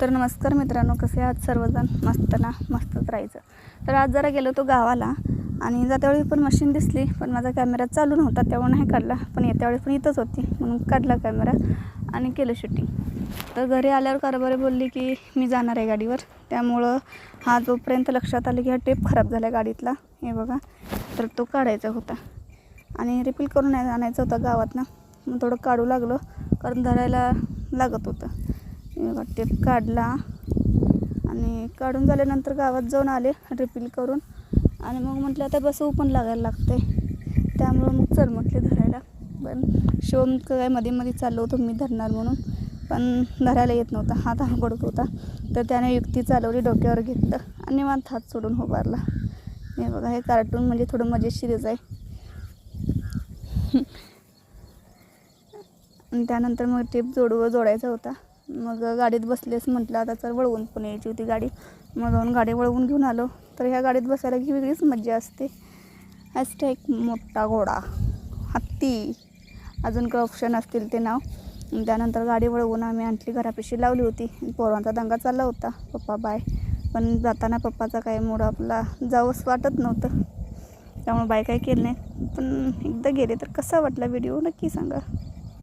तर नमस्कार मित्रांनो कसे आहात? सर्वजण मस्त ना? मस्तच राहायचं. तर आज जरा गेलो तो गावाला आणि जात्यावेळी पण मशीन दिसली पण माझा कॅमेरा चालू नव्हता त्यामुळे नाही काढला. पण येत्यावेळी पण इथंच होती म्हणून काढला कॅमेरा आणि केलं शूटिंग तर घरी आल्यावर कारभारी बोलली की मी जाणार आहे गाडीवर. त्यामुळं हा जोपर्यंत लक्षात आलं की हा टेप खराब झाला गाडीतला हे बघा तर तो काढायचा होता. आणि रिपील करून नाही आणायचं होतं गावातनं. मग थोडं काढू लागलो कारण धरायला लागत होतं. बघा टेप काढला. आणि काढून झाल्यानंतर गावात जाऊन आले रिपील करून. आणि मग म्हटलं आता बसवू पण लागायला लागते त्यामुळं मग चल म्हटले धरायला. पण शिवम काय मध्ये मध्ये चाललो होतो मी धरणार म्हणून. पण धरायला येत नव्हता हात पडत होता. तर त्याने युक्ती चालवली डोक्यावर घेतलं आणि मग हात सोडून उभारला. हे बघा हे कार्टून म्हणजे थोडं मजेशीरच आहे. आणि त्यानंतर मग टेप जोडू जोडायचा होता. मग गाडीत बसलेस म्हटलं आता तर वळवून पण यायची होती गाडी. मग जाऊन गाडी वळवून घेऊन आलो. तर ह्या गाडीत बसायला की वेगळीच मज्जा असते. असते एक मोठा घोडा. हत्ती. अजून काय ऑप्शन असतील ते नाव. त्यानंतर गाडी वळवून आम्ही आणखी घरापेशी लावली होती. पोरांचा दंगा चालला होता. पप्पा बाय. पण जाताना पप्पाचा काय मूड आपला जावंच वाटत नव्हतं. त्यामुळे बाय काय केलं नाही. पण एकदा गेले तर कसा वाटला व्हिडिओ नक्की सांगा.